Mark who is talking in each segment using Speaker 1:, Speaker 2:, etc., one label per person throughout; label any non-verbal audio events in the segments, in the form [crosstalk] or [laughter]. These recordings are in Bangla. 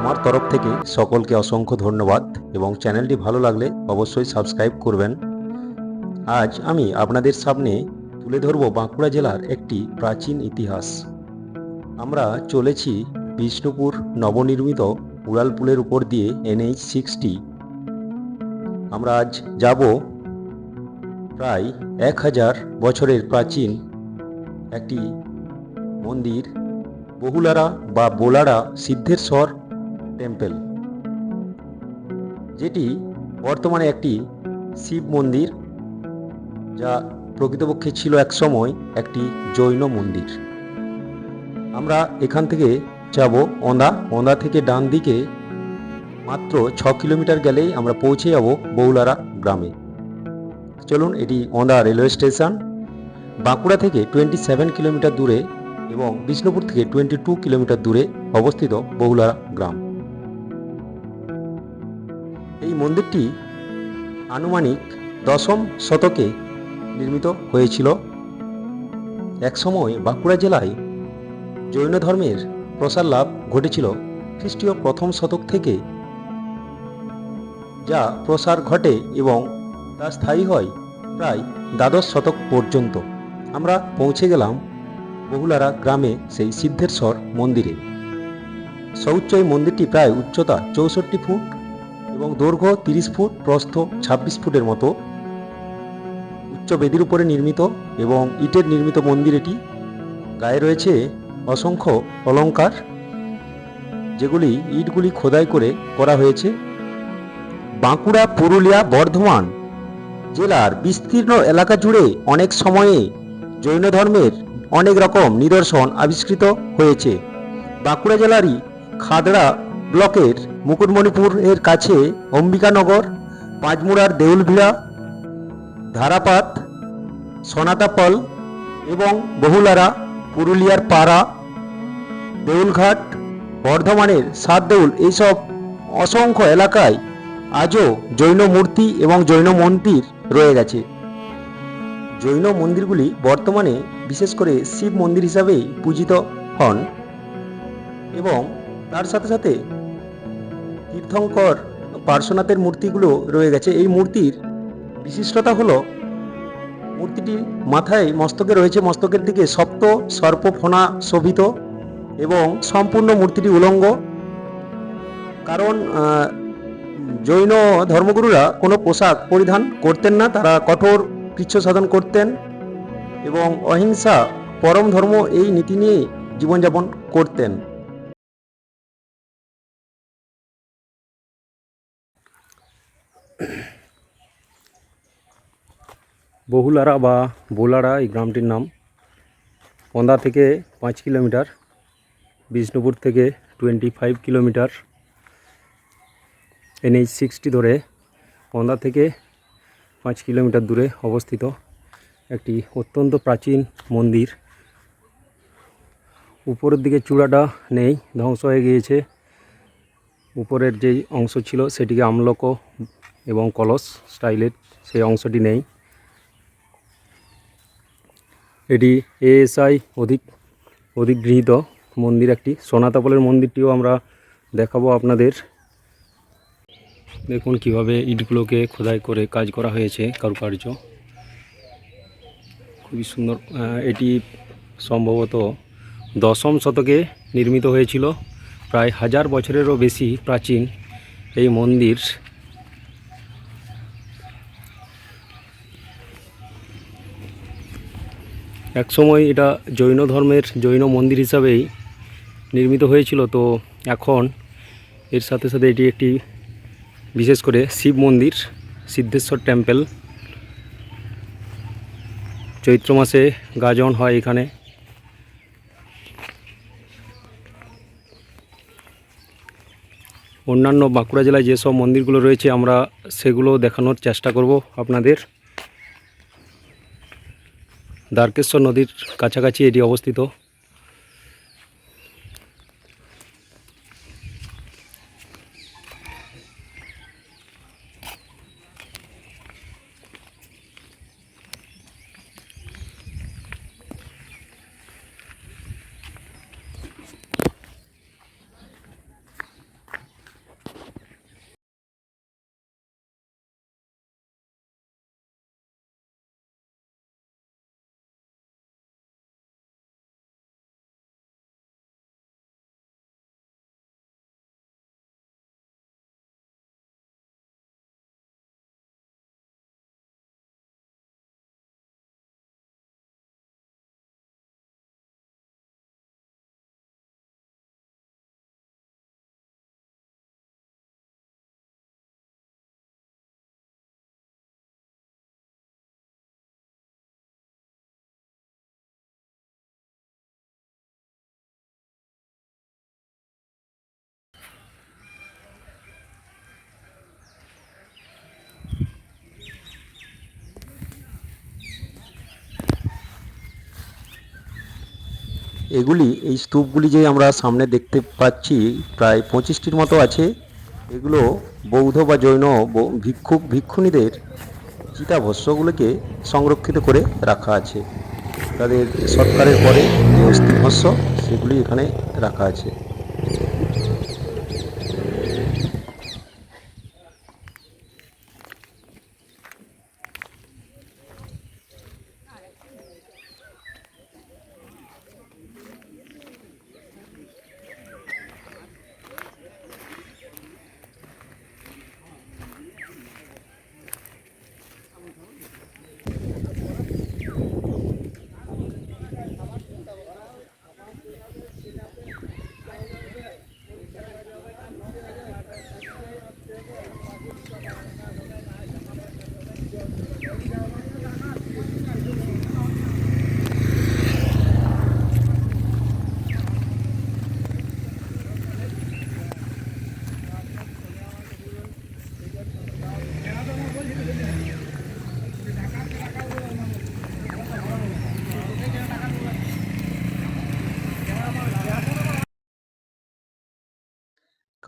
Speaker 1: আমার তরফ থেকে সকলকে অসংখ্য ধন্যবাদ এবং চ্যানেলটি ভালো লাগলে অবশ্যই সাবস্ক্রাইব করবেন। আজ আমি আপনাদের সামনে তুলে ধরব বাঁকুড়া জেলার একটি প্রাচীন ইতিহাস। আমরা চলেছি বিষ্ণুপুর নবনির্মিত উড়ালপুলের উপর দিয়ে এনএইচ সিক্সটি। আমরা আজ যাব প্রায় এক হাজার বছরের প্রাচীন একটি মন্দির, বহুলারা বা বোলারা সিদ্ধেশ্বর টেম্পল, যেটি বর্তমানে একটি শিব মন্দির, যা প্রকৃতপক্ষে ছিল এক সময় একটি জৈন মন্দির। আমরা এখান থেকে যাব অন্দা অন্দা থেকে ডান দিকে মাত্র ছ কিলোমিটার গেলেই আমরা পৌঁছে যাব বৌলারা গ্রামে। চলুন, এটি অন্দা রেলওয়ে স্টেশন। বাঁকুড়া থেকে টোয়েন্টি সেভেন কিলোমিটার দূরে এবং বিষ্ণুপুর থেকে টোয়েন্টি টু কিলোমিটার দূরে অবস্থিত বহুলারা গ্রাম। মন্দিরটি আনুমানিক দশম শতকে নির্মিত হয়েছিল। একসময় বাঁকুড়া জেলায় জৈন ধর্মের প্রসার লাভ ঘটেছিল খ্রিস্টীয় প্রথম শতক থেকে, যা প্রসার ঘটে এবং তা স্থায়ী হয় প্রায় দ্বাদশ শতক পর্যন্ত। আমরা পৌঁছে গেলাম বহুলারা গ্রামে সেই সিদ্ধেশ্বর মন্দিরে। এই মন্দিরটি প্রায় উচ্চতা চৌষট্টি ফুট এবং দৈর্ঘ্য তিরিশ ফুট, প্রস্থ ছাব্বিশ ফুটের মতো। উচ্চ বেদির উপরে নির্মিত এবং ইটের নির্মিত মন্দির এটি গায়ে রয়েছে অসংখ্য অলংকার, যেগুলি ইটগুলি খোদাই করে করা হয়েছে। বাঁকুড়া, পুরুলিয়া, বর্ধমান জেলার বিস্তীর্ণ এলাকা জুড়ে অনেক সময়ে জৈন ধর্মের অনেক রকম নিদর্শন আবিষ্কৃত হয়েছে। বাঁকুড়া জেলারই খাদড়া ব্লকের মুকুটমণিপুর এর কাছে অম্বিকানগর, পাঁচমুড়ার দেউলভিড়া, ধারাপাত, সনাতাপল এবং বহুলারা, পুরুলিয়ার পাড়া, দেউলঘাট, বর্ধমানের সাত দেউল এইসব অসংখ্য এলাকায় আজও জৈন মূর্তি এবং জৈন মন্দির রয়ে গেছে। জৈন মন্দিরগুলি বর্তমানে বিশেষ করে শিব মন্দির হিসাবেই পূজিত হন এবং তার সাথে সাথে তীর্থঙ্কর পার্শ্বনাথের মূর্তিগুলো রয়ে গেছে। এই মূর্তির বিশিষ্টতা হলো মূর্তিটির মাথায় মস্তকে রয়েছে। মস্তকের দিকে সপ্ত সর্পফোনা শোভিত এবং সম্পূর্ণ মূর্তিটি উলঙ্গ। কারণ জৈন ধর্মগুরুরা কোনো পোশাক পরিধান করতেন না। তারা কঠোর কৃচ্ছ সাধন করতেন এবং অহিংসা পরম ধর্ম এই নীতি নিয়ে জীবনযাপন করতেন। [clears throat] বহুলারা বা বোলারা এই গ্রামটির নাম। পন্দা থেকে পাঁচ কিলোমিটার, বিষ্ণুপুর থেকে twenty five kilometre, NH sixty ধরে পন্দা থেকে পাঁচ কিলোমিটার দূরে অবস্থিত একটি অত্যন্ত প্রাচীন মন্দির। উপরের দিকে চূড়াটা নেই, ধ্বংস হয়ে গিয়েছে। উপরের যেই অংশ ছিল সেটিকে আমলক এবং কলস স্টাইলের সেই অংশটি নেই। এটি এএসআই অধিক, অধিগৃহীত মন্দির একটি। সোনাতাপলের মন্দিরটিও আমরা দেখাবো আপনাদের। দেখুন কীভাবে ইটগুলোকে খোদাই করে কাজ করা হয়েছে, কারুকার্য। খুবই সুন্দর এটি সম্ভবত দশম শতকে নির্মিত হয়েছিল। প্রায় হাজার বছরেরও বেশি প্রাচীন এই মন্দির একসময় এটা জৈন ধর্মের জৈন মন্দির হিসাবেই নির্মিত হয়েছিল, তো এখন এর সাথে সাথে এটি একটি বিশেষ করে শিব মন্দির, সিদ্ধেশ্বর টেম্পল। চৈত্র মাসে গাজন হয় এখানে। অন্যান্য বাঁকুড়া জেলায় যেসব মন্দিরগুলো রয়েছে, আমরা সেগুলো দেখানোর চেষ্টা করব আপনাদের। দ্বারকেশ্বর নদীর কাছাকাছি এটি অবস্থিত। এগুলি, এই স্তূপগুলি যে আমরা সামনে দেখতে পাচ্ছি, প্রায় পঁচিশটির মতো আছে। এগুলো বৌদ্ধ বা জৈন ভিক্ষু ভিক্ষুণীদের চিতাভস্যগুলোকে সংরক্ষিত করে রাখা আছে। তাদের সৎকারের পরে যে অস্থিভস্য সেগুলি এখানে রাখা আছে।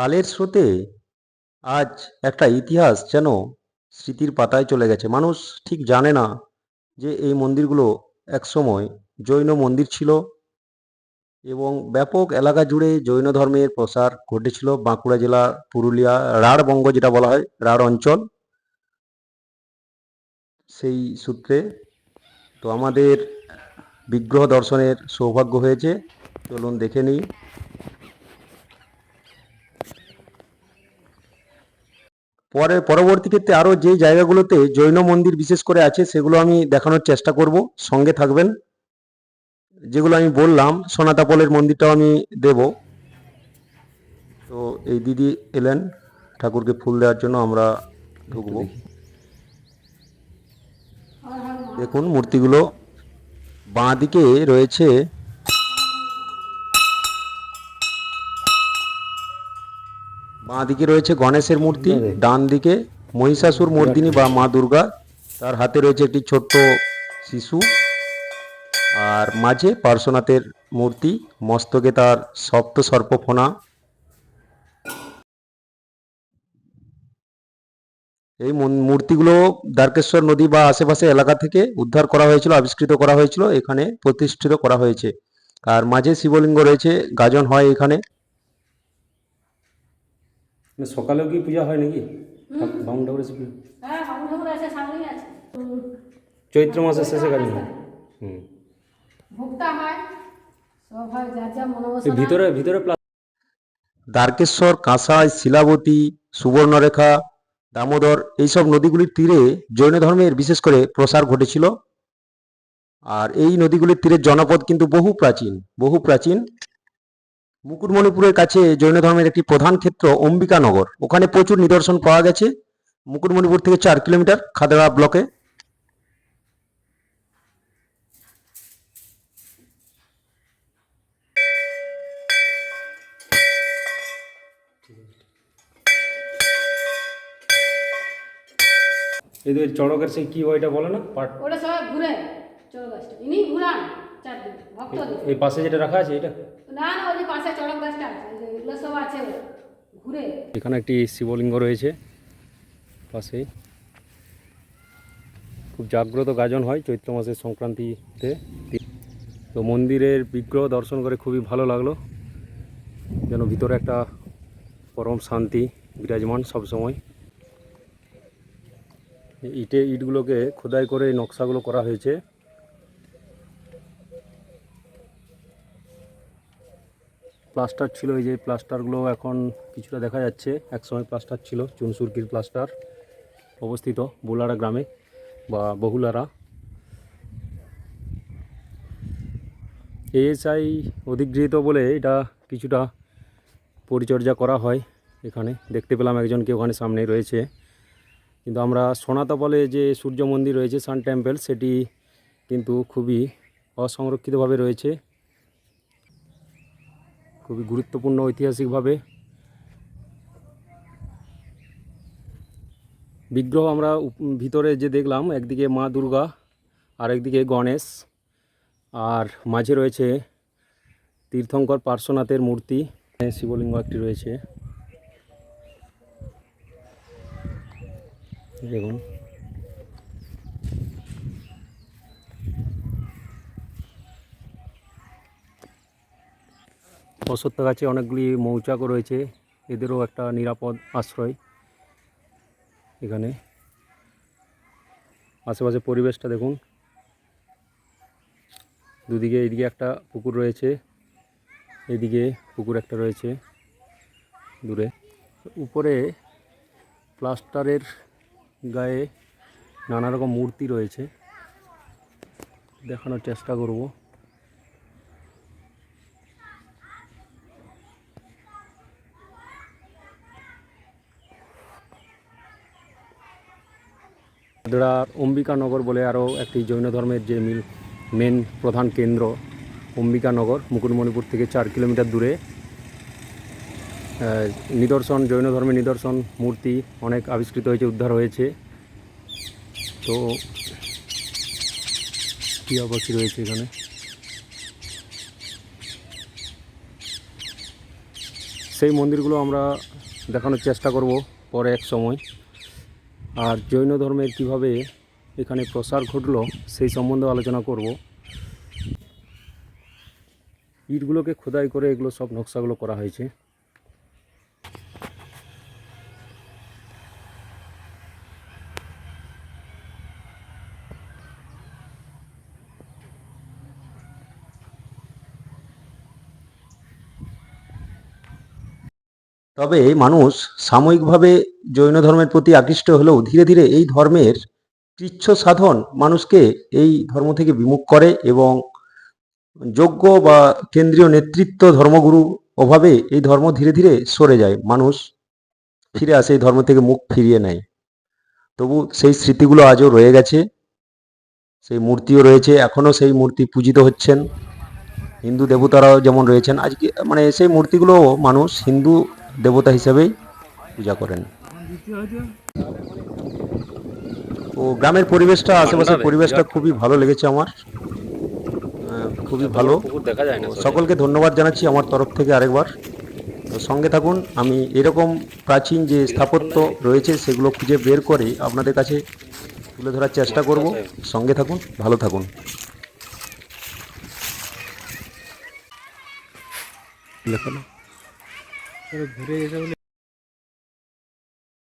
Speaker 1: কালের স্রোতে আজ একটা ইতিহাস যেন স্মৃতির পাতায় চলে গেছে। মানুষ ঠিক জানে না যে এই মন্দিরগুলো একসময় জৈন মন্দির ছিল এবং ব্যাপক এলাকা জুড়ে জৈন ধর্মের প্রসার ঘটেছিল। বাঁকুড়া জেলা, পুরুলিয়া রাঢ়বঙ্গ যেটা বলা হয়, রাঢ় অঞ্চল। সেই সূত্রে তো আমাদের বিগ্রহ দর্শনের সৌভাগ্য হয়েছে। চলুন দেখে নিই। পরে পরবর্তী ক্ষেত্রে আরও যে জায়গাগুলোতে জৈন মন্দির বিশেষ করে আছে সেগুলো আমি দেখানোর চেষ্টা করব। সঙ্গে থাকবেন। যেগুলো আমি বললাম সোনাতাপলের মন্দিরটাও আমি দেব। তো এই দিদি এলেন ঠাকুরকে ফুল দেওয়ার জন্য আমরা ঢুকবো। দেখুন মূর্তিগুলো বাঁ দিকে রয়েছে। বাঁ দিকে রয়েছে গণেশের মূর্তি ডান দিকে মহিষাসুর মর্দিনী বা মা দুর্গা। তার হাতে রয়েছে একটি ছোট্ট শিশু। আর মাঝে পার্শ্বনাথের মূর্তি মস্তকে তার সপ্ত সর্পফোনা। এই মূর্তিগুলো দ্বারকেশ্বর নদী বা আশেপাশে এলাকা থেকে উদ্ধার করা হয়েছিল আবিষ্কৃত করা হয়েছিল এখানে প্রতিষ্ঠিত করা হয়েছে। আর মাঝে শিবলিঙ্গ রয়েছে গাজন হয় এখানে।
Speaker 2: সকালেও কি পূজা হয় নাকি? বামুন ঠাকুর এসে পুজো-
Speaker 3: হ্যাঁ আছে।
Speaker 2: চৈত্র মাসের শেষে কাজ হয়। হুম। ভিতরে ভিতরে
Speaker 1: দ্বারকেশ্বর কাঁসাই শিলাবতী সুবর্ণরেখা দামোদর এইসব নদীগুলির তীরে জৈন ধর্মের বিশেষ করে প্রসার ঘটেছিল। আর এই নদীগুলির তীরের জনপদ কিন্তু বহু প্রাচীন বহু প্রাচীন মুকুটমণিপুরের কাছে জৈন ধর্মের একটি প্রধান ক্ষেত্র অম্বিকানগর ওখানে প্রচুর নিদর্শন পাওয়া গেছে। মুকুটমণিপুর থেকে চার কিলোমিটার খাদড়া ব্লকে।
Speaker 2: এদের চড়কের সেই কি হয় এটা বলে না? পাট
Speaker 3: ওটা সবাই ঘুরে চড়ক ইনি ঘুরান চারদিন ভক্তদের
Speaker 2: এই পাশে যেটা রাখা আছে এটা?
Speaker 3: পাশে
Speaker 2: এখানে একটি শিবলিঙ্গ রয়েছে পাশেই খুব জাগ্রত গাজন হয় চৈত্র মাসের সংক্রান্তিতে। তো মন্দিরের বিগ্রহ দর্শন করে খুবই ভালো লাগল। যেন ভিতরে একটা পরম শান্তি বিরাজমান সবসময়। ইটে ইটগুলোকে খোদাই করে নকশাগুলো করা হয়েছে। প্লাস্টার ছিল, এই যে প্লাস্টারগুলো এখন কিছুটা দেখা যাচ্ছে। একসময় প্লাস্টার ছিল, চুনসুরকির প্লাস্টার অবস্থিত বোলারা গ্রামে বা বহুলারা। এএসআই অধিগৃহীত বলে এটা কিছুটা পরিচর্যা করা হয় এখানে। দেখতে পেলাম একজনকে ওখানে সামনে রয়েছে। কিন্তু আমরা সোনাতাপলে যে সূর্য মন্দির রয়েছে, সান টেম্পল, সেটি কিন্তু খুবই অসংরক্ষিতভাবে রয়েছে। খুবই গুরুত্বপূর্ণ ঐতিহাসিকভাবে। বিগ্রহ আমরা ভিতরে যে দেখলাম, একদিকে মা দুর্গা আর একদিকে গণেশ, আর মাঝে রয়েছে তীর্থঙ্কর পার্শ্বনাথের মূর্তি, শিবলিঙ্গ একটি রয়েছে। দেখুন। অশ্বত্থ গাছে অনেকগুলি মৌচাকও রয়েছে। এদেরও একটা নিরাপদ আশ্রয় এখানে। আশেপাশে পরিবেশটা দেখুন। দুদিকে এইদিকে একটা পুকুর রয়েছে, এদিকে পুকুর একটা রয়েছে দূরে। উপরে প্লাস্টারের গায়ে নানা রকম মূর্তি রয়েছে। দেখানোর চেষ্টা করব। দাঁড়ার অম্বিকানগর বলে আরও একটি জৈন ধর্মের যে মিল মেন প্রধান কেন্দ্র অম্বিকানগর মুকুটমণিপুর থেকে চার কিলোমিটার দূরে। নিদর্শন, জৈন ধর্মের নিদর্শন, মূর্তি অনেক আবিষ্কৃত হয়েছে, উদ্ধার হয়েছে। তো টিয়া পাখি রয়েছে এখানে? সেই মন্দিরগুলো আমরা দেখানোর চেষ্টা করব পরে এক সময়। আর জৈন ধর্মের কীভাবে এখানে প্রসার ঘটল সেই সম্বন্ধে আলোচনা করব। ইটগুলোকে খোদাই করে এগুলো সব নকশাগুলো করা হয়েছে।
Speaker 1: তবে মানুষ সাময়িকভাবে জৈন ধর্মের প্রতি আকৃষ্ট হলেও ধীরে ধীরে এই ধর্মের কৃচ্ছ সাধন মানুষকে এই ধর্ম থেকে বিমুখ করে এবং যোগ্য বা কেন্দ্রীয় নেতৃত্ব ধর্মগুরু অভাবে এই ধর্ম ধীরে ধীরে সরে যায়। মানুষ ফিরে আসে এই ধর্ম থেকে মুখ ফিরিয়ে নেয়। তবু সেই স্মৃতিগুলো আজও রয়ে গেছে। সেই মূর্তিও রয়েছে। এখনও সেই মূর্তি পূজিত হচ্ছেন। হিন্দু দেবতারাও যেমন রয়েছেন। আজকে মানে সেই মূর্তিগুলো মানুষ হিন্দু দেবতা হিসেবেই পূজা করেন। ও গ্রামের পরিবেশটা আশেপাশের পরিবেশটা খুবই ভালো লেগেছে আমার। খুবই ভালো।
Speaker 2: দেখা যায় না
Speaker 1: সকলকে ধন্যবাদ জানাচ্ছি আমার তরফ থেকে আরেকবার। তো সঙ্গে থাকুন আমি এরকম প্রাচীন যে স্থাপত্য রয়েছে সেগুলো খুঁজে বের করে আপনাদের কাছে তুলে ধরার চেষ্টা করব। সঙ্গে থাকুন ভালো থাকুন।
Speaker 2: লেখানো ঘুরে এসে